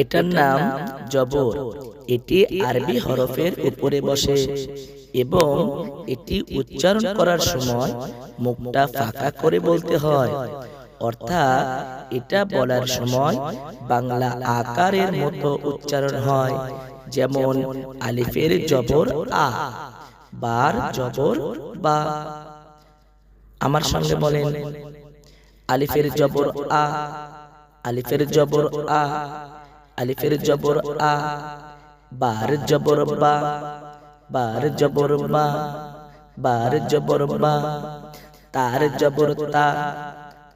এটার নাম জবর। এটি আরবি হরফের উপরে বসে এবং এটি উচ্চারণ করার সময় মুখটা ফাঁকা করে বলতে হয়। অর্থাৎ এটা বলার সময় বাংলা আকারের মতো উচ্চারণ হয়। যেমন আলিফের জবর আ বার জবর বা। আমার সঙ্গে বলেন। আলিফের জবর আ আলিফের জবর আ। আলিফের জবর আ বার জবর বা বার জবর বা বার জবর বা তার জবর তা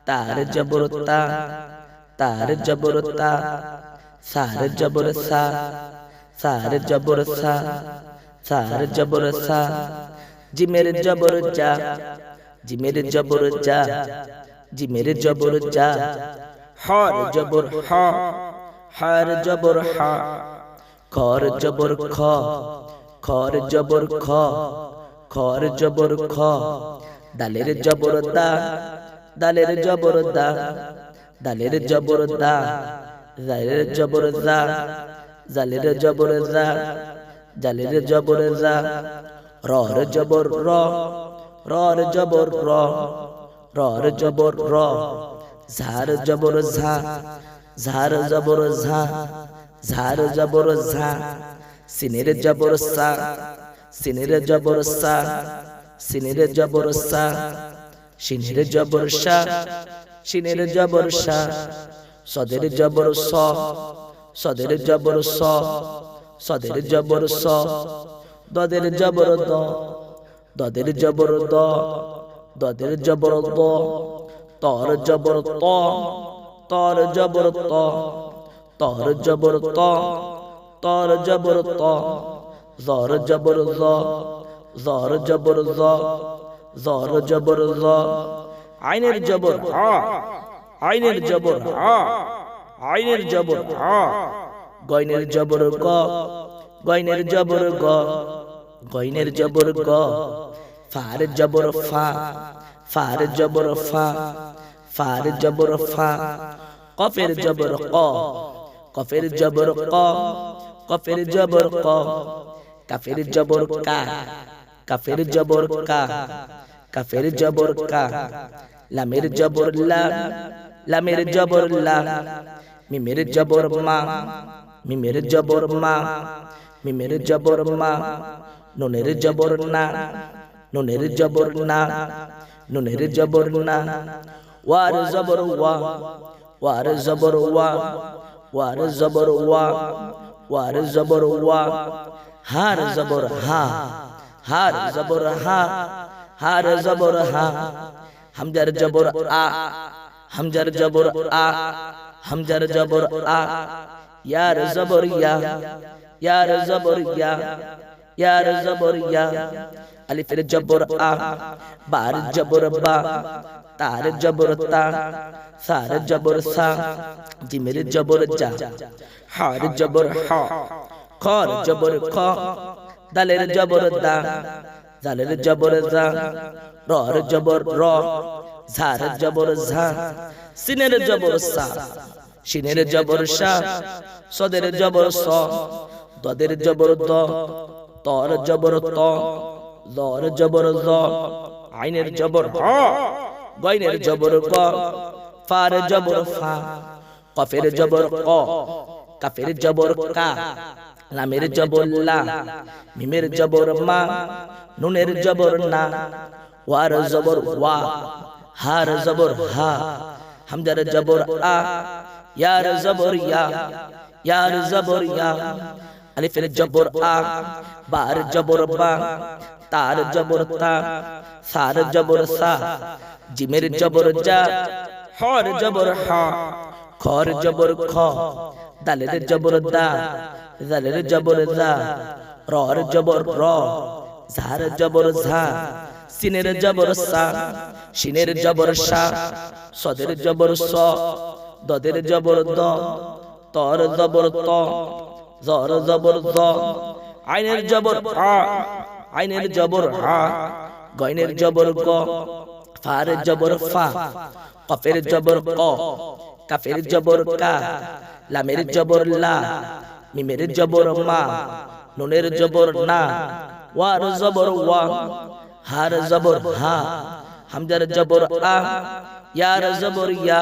তার জবর তা তার জবর তা সার জবর সা সার জবর সা সার জবর সা জিমের জবর যা জিমের জবর যা জিমের জবর যা হর জবর হ হর জবর হ, খর জবর খ, খর জবর খ, খর জবর খ, দালের জবর দা, দালের জবর দা, দালের জবর দা, জালের জবর দা জালের জবর দা জালের জবর দা রর জবর র, রর জবর র, রর জবর র, ঝার জবর ঝা ঝার জবর ঝা, ঝার জবর ঝা, সিনের জবর সা, সিনের জবর সা, সিনের জবর সা, সিনের জবর সা, সিনের জবর সা, সদের জবর স, সদের জবর স, সদের জবর স, দদের জবর দ, দদের জবর দ, দদের জবর দ তর জবর ত তর জবর তর জবর তর জবর ত। জর জবর জর জবর জর জবর জ। আইনের জবর আইনের জবর আইনের জবর গয়নের জবর গ। গয়নের জবর গ। গয়নের জবর গ। ফার জবর ফা। ফার জবর ফা। ফার জবর ফা, কফের জবর ক, কফের জবর ক, কফের জবর ক, কাফের জবর কা, কাফের জবর কা, কাফের জবর কা, লামের জবর লা, লামের জবর লা, মিমের জবর মা, মিমের জবর মা, মিমের জবর মা, নুনের জবর না, নুনের জবর না, নুনের জবর না ওয়ার জবর ওয়া ওয়ার জবর ওয়া ওয়ার জবর ওয়া ওয়ার জবর ওয়া হার জবর হা হার জবর হা হার জবর হা হামজার জবর আ হামজার জবর আ হামজার জবর আ ইয়ার জবর ইয়া ইয়ার জবর ইয়া ইয়ার জবর ইয়া, আলিফের জবর আ, বার জবর বা, তার জবর তা, সার জবর সা, জিমের জবর যা, হার জবর হ, খর জবর খ, দালের জবর দা, জালের জবর জা রর জবর র, ঝার জবর ঝা, সিনের জবর সা, সিনের জবর সা, সদের জবর স, দদের জবর দ তর জবর ত লর জবর ল আইনের জবর, হ, গয়নের জবর ক ফার জবর, ফা, কফের জবর, ক, কাফের জবর, কা, লামের জবর, লা, মিমের জবর, মা, নুনের জবর, না, ওয়ার জবর, ওয়া, হার জবর, হা, হামজার জবর, আ, ইয়ার জবর, ইয়া, ইয়ার জবর, ইয়া আলিফের জবর আ বার জবর বা তার জবর তা, সার জবর সা, জিমের জবর যা হর জবর হা, খর জবর খ, দালের জবর দা, জালের জবর দা রর জবর র, ঝার জবর ঝা, সিনের জবর সা, সিনের জবর সা, সদের জবর স, দদের জবর দ, তর জবর ত জর জবর দ আইনের জবর আ, আইনের জবর হা, গয়নের জবর গ, ফার জবর ফা, কফের জবর ক, কাফের জবর কা, লামের জবর লা, মিমের জবর মা, নুনের জবর না, ওয়ার জবর ওয়া, হার জবর হা, হামজার জবর আ, ইয়ার জবর ইয়া